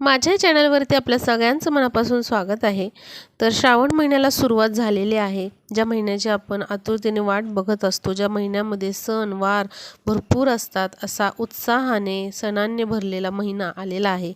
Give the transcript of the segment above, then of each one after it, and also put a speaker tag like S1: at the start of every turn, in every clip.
S1: माझ्या चॅनलवरती आपल्या सगळ्यांचं मनापासून स्वागत आहे. तर श्रावण महिन्याला सुरुवात झालेली आहे. ज्या महिन्याची आपण आतुरतेने वाट बघत असतो ज्या महिन्यामध्ये सण वार भरपूर असतात असा उत्साहाने सणांनी भरलेला महिना आलेला आहे.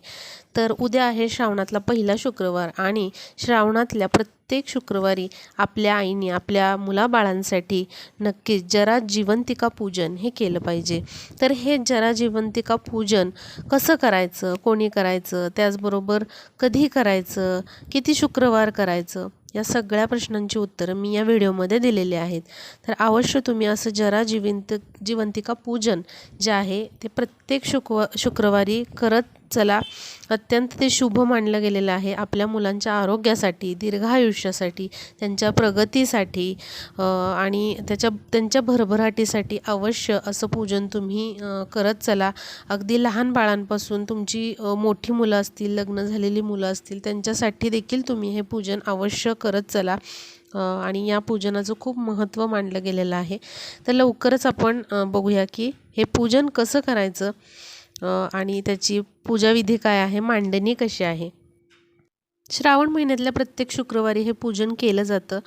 S1: तर उद्या आहे श्रावणातला पहिला शुक्रवार आणि श्रावणातल्या प्रत्येक शुक्रवारी आपल्या आईने आपल्या मुलाबाळांसाठी नक्कीच जरा जिवंतिका पूजन हे केलं पाहिजे. तर हे जरा जिवंतिका पूजन कसं करायचं कोणी करायचं त्याचबरोबर कधी करायचं किती शुक्रवार करायचं या सगळ्या प्रश्नांची उत्तरं मी या व्हिडिओमध्ये दिलेली आहेत. तर अवश्य तुम्ही असं जरा जिवंत जिवंतिका पूजन जे आहे ते प्रत्येक शुक्व शुक्रवारी करत चला अत्यंत ते शुभ मानलं गेलेलं आहे आपल्या मुलांच्या आरोग्यासाठी दीर्घायुष्यासाठी त्यांच्या प्रगतीसाठी आणि त्याच्या त्यांच्या भरभराटीसाठी अवश्य असं पूजन तुम्ही करत चला. अगदी लहान बाळांपासून तुमची मोठी मुलं असतील लग्न झालेली मुलं असतील त्यांच्यासाठी देखील तुम्ही हे पूजन अवश्य करत चला. आणि या पूजनाचं खूप महत्त्व मानलं गेलेलं आहे. तर लवकरच आपण बघूया की हे पूजन कसं करायचं? आणि त्याची पूजाविधी काय आहे? मांडणी कशी आहे? श्रावण महिन्यातल्या प्रत्येक शुक्रवारी हे पूजन केलं जातं.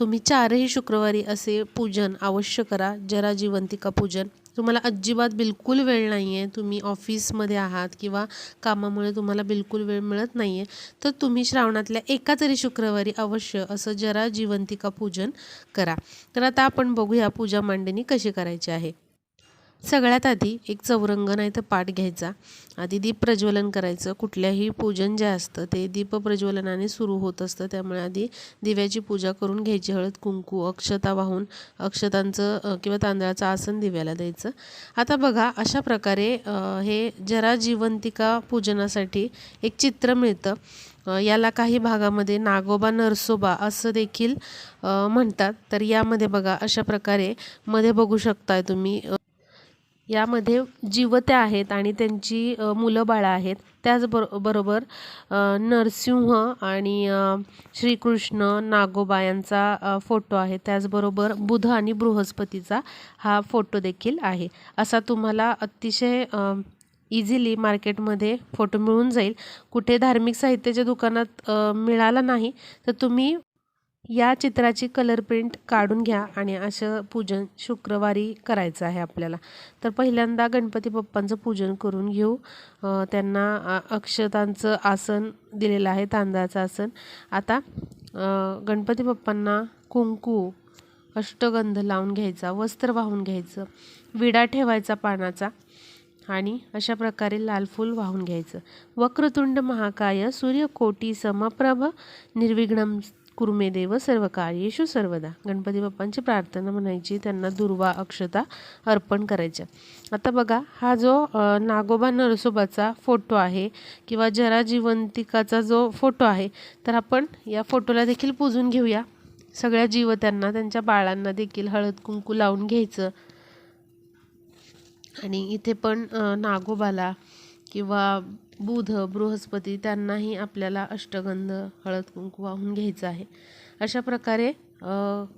S1: तुम्ही चारही शुक्रवारी असे पूजन अवश्य करा. जरा जिवंतिका पूजन. तुम्हाला अजिबात बिलकुल वेळ नाही आहे तुम्ही ऑफिसमध्ये आहात किंवा कामामुळे तुम्हाला बिलकुल वेळ मिळत नाही आहे तर तुम्ही श्रावणातल्या एका तरी शुक्रवारी अवश्य असं जरा जिवंतिका पूजन करा. तर आता आपण बघूया पूजा मांडणी कशी करायची आहे. सगळ्यात आधी एक चौरंग नाही तर पाठ घ्यायचा. आधी दीप प्रज्वलन करायचं. कुठल्याही पूजन जे असतं ते दीप प्रज्वलनाने सुरू होत असतं. त्यामुळे आधी दिव्याची पूजा करून घ्यायची. हळद कुंकू अक्षता वाहून अक्षतांचं किंवा तांदळाचं आसन दिव्याला द्यायचं. आता बघा अशा प्रकारे हे जरा जिवंतिका पूजनासाठी एक चित्र मिळतं. याला काही भागामध्ये नागोबा नरसोबा असं देखील म्हणतात. तर यामध्ये बघा अशा प्रकारे मध्ये बघू शकताय तुम्ही यामध्ये जिवत्या आहेत आणि त्यांची मुलं बाळं आहेत. त्याचबरो बरोबर नरसिंह आणि श्रीकृष्ण नागोबा यांचा फोटो आहे. त्याचबरोबर बुध आणि बृहस्पतीचा हा फोटो देखील आहे. असा तुम्हाला अतिशय इझिली मार्केटमध्ये फोटो मिळून जाईल. कुठे धार्मिक साहित्याच्या दुकानात मिळाला नाही तर तुम्ही या चित्राची कलर प्रिंट काढून घ्या आणि असं पूजन शुक्रवारी करायचं आहे आपल्याला. तर पहिल्यांदा गणपती बाप्पांचं पूजन करून घेऊ. त्यांना अक्षतांचं आसन दिलेलं आहे तांदळाचं आसन. आता गणपती बाप्पांना कुंकू अष्टगंध लावून घ्यायचा वस्त्र वाहून घ्यायचं विडा ठेवायचा पानाचा आणि अशा प्रकारे लाल फूल वाहून घ्यायचं. वक्रतुंड महाकाय सूर्यकोटी समप्रभ निर्विघ्नम कुर्मे देव सर्व कार्येशू सर्वदा. गणपती बाप्पांची प्रार्थना म्हणायची त्यांना दुर्वा अक्षता अर्पण करायच्या आता बघा हा जो नागोबा नरसोबाचा फोटो आहे किंवा जरा जिवंतिकाचा जो फोटो आहे तर आपण या फोटोला देखील पूजून घेऊया. सगळ्या जीव त्यांना त्यांच्या बाळांना देखील हळद कुंकू लावून घ्यायचं. आणि इथे पण नागोबाला किंवा बुध बृहस्पती त्यांनाही आपल्याला अष्टगंध हळद कुंकू वाहून घ्यायचं आहे. अशा प्रकारे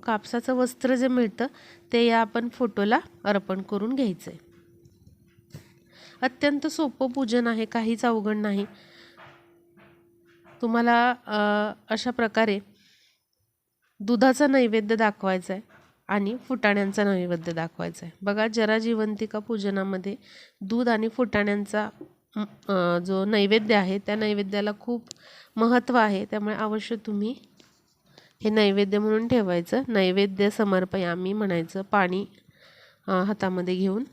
S1: कापसाचं वस्त्र जे मिळतं ते या आपण फोटोला अर्पण करून घ्यायचं आहे अत्यंत सोपं पूजन आहे काहीच अवघड नाही. तुम्हाला अशा प्रकारे दुधाचा नैवेद्य दाखवायचा आहे आणि फुटाण्यांचा नैवेद्य दाखवायचा आहे बघा जरा जिवंतिका पूजनामध्ये दूध आणि फुटाण्यांचा जो नैवेद्य आहे त्या नैवेद्याला खूप महत्त्व आहे. त्यामुळे अवश्य तुम्ही हे नैवेद्य म्हणून ठेवायचं. नैवेद्य समर्पयामी म्हणायचं पाणी हातामध्ये घेऊन.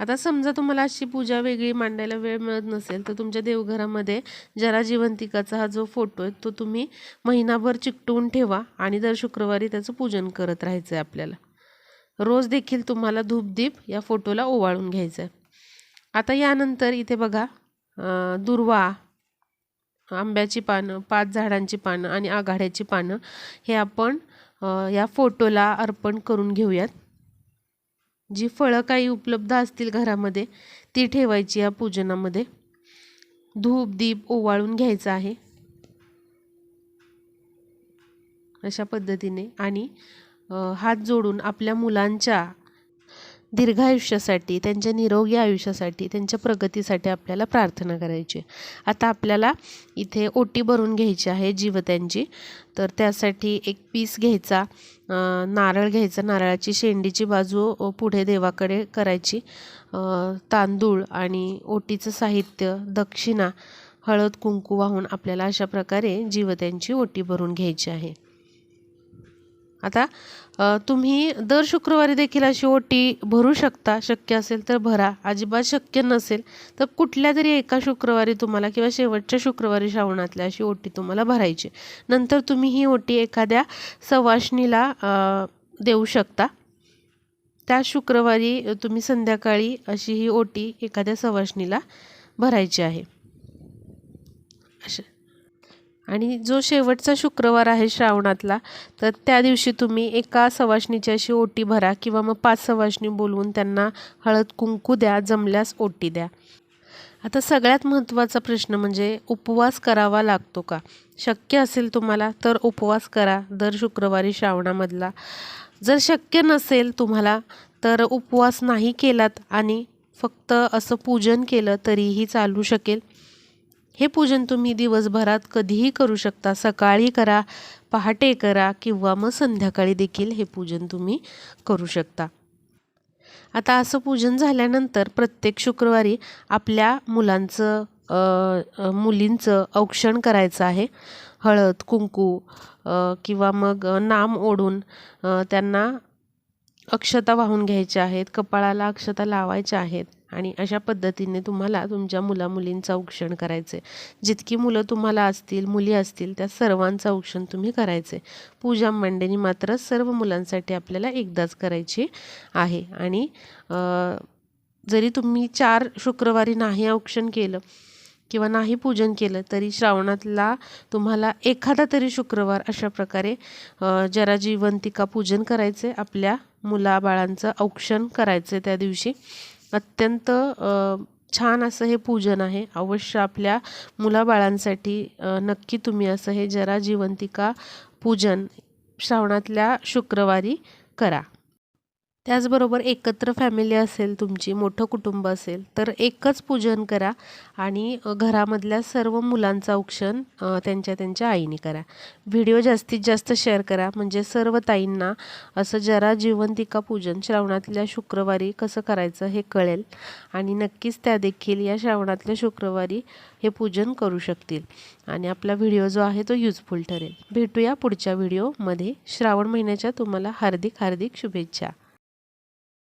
S1: आता समजा तुम्हाला अशी पूजा वेगळी मांडायला वेळ मिळत नसेल तर तुमच्या देवघरामध्ये जरा जिवंतिकाचा हा जो फोटो आहे तो तुम्ही महिनाभर चिकटवून ठेवा आणि दर शुक्रवारी त्याचं पूजन करत राहायचं आहे आपल्याला. रोज देखील तुम्हाला धूपदीप या फोटोला ओवाळून घ्यायचं आहे आता यानंतर इथे बघा दुर्वा आंब्याची पानं पाच झाडांची पानं आणि आघाड्याची पानं हे आपण या फोटोला अर्पण करून घेऊयात. जी फळं काही उपलब्ध असतील घरामध्ये ती ठेवायची या पूजनामध्ये. धूप दीप ओवाळून घ्यायचा आहे. अशा पद्धतीने आणि हात जोडून आपल्या मुलांच्या दीर्घायुष्यासाठी त्यांच्या निरोगी आयुष्यासाठी त्यांच्या प्रगतीसाठी आपल्याला प्रार्थना करायची. आता आपल्याला इथे ओटी भरून घ्यायची आहे जीवत्यांची तर त्यासाठी एक पीस घ्यायचा नारळ घ्यायचा. नारळाची शेंडीची बाजू पुढे देवाकडे करायची. तांदूळ आणि ओटीचं साहित्य दक्षिणा हळद कुंकू वाहून आपल्याला अशा प्रकारे जीवत्यांची ओटी भरून घ्यायची आहे. आता तुम्ही दर शुक्रवारी देखील अशी ओटी भरू शकता. शक्य असेल तर भरा. अजिबात शक्य नसेल तर कुठल्या तरी एका शुक्रवारी तुम्हाला किंवा शेवटच्या शुक्रवारी श्रावणातल्या अशी ओटी तुम्हाला भरायची. नंतर तुम्ही ही ओटी एखाद्या सवाशणीला देऊ शकता. त्या शुक्रवारी तुम्ही संध्याकाळी अशी ही ओटी एखाद्या सवाशणीला भरायची आहे. आणि जो शेवटचा शुक्रवार आहे श्रावणातला तर त्या दिवशी तुम्ही एका सवाशणीची अशी ओटी भरा किंवा मग पाच सवाशणी बोलवून त्यांना हळद कुंकू द्या जमल्यास ओटी द्या. आता सगळ्यात महत्त्वाचा प्रश्न म्हणजे उपवास करावा लागतो का? शक्य असेल तुम्हाला तर उपवास करा दर शुक्रवारी श्रावणामधला. जर शक्य नसेल तुम्हाला तर उपवास नाही केलात आणि फक्त असं पूजन केलं तरीही चालू शकेल. हे पूजन तुम्ही दिवसभरात कधीही करू शकता. सकाळी करा पहाटे करा किंवा मग संध्याकाळी देखील हे पूजन तुम्ही करू शकता. आता असं पूजन झाल्यानंतर प्रत्येक शुक्रवारी आपल्या मुलांचं मुलींचं औक्षण करायचं आहे. हळद कुंकू किंवा मग नाम ओढून त्यांना अक्षता वाहून घ्यायच्या आहेत कपाळाला अक्षता लावायच्या आहेत. आणि अशा पद्धतीने तुम्हाला तुमच्या मुलामुलींचा औक्षण करायचं आहे जितकी मुलं तुम्हाला असतील मुली असतील त्या सर्वांचं औक्षण तुम्ही करायचे पूजा मंडेनी मात्र सर्व मुलांसाठी आपल्याला एकदाच करायची आहे. आणि जरी तुम्ही चार शुक्रवारी नाही औक्षण केलं किंवा नाही पूजन केलं तरी श्रावणातला तुम्हाला एखादा तरी शुक्रवार अशा प्रकारे जरा जीवंतिका पूजन करायचे आपल्या मुलाबाळांचं औक्षण करायचं त्या दिवशी. अत्यंत छान असं हे पूजन आहे. अवश्य आपल्या मुलाबाळांसाठी नक्की तुम्ही असं हे जरा जिवंतिका पूजन श्रावणातल्या शुक्रवारी करा. त्याचबरोबर एकत्र फॅमिली असेल तुमची मोठं कुटुंब असेल तर एकच पूजन करा आणि घरामधल्या सर्व मुलांचं औक्षण त्यांच्या त्यांच्या आईने करा. व्हिडिओ जास्तीत जास्त शेअर करा म्हणजे सर्व ताईंना असं जरा जीवंतिका पूजन श्रावणातल्या शुक्रवारी कसं करायचं हे कळेल आणि नक्कीच त्या देखील या श्रावणातल्या शुक्रवारी हे पूजन करू शकतील. आणि आपला व्हिडिओ जो आहे तो युजफुल ठरेल. भेटूया पुढच्या व्हिडिओमध्ये. श्रावण महिन्याच्या तुम्हाला हार्दिक हार्दिक शुभेच्छा.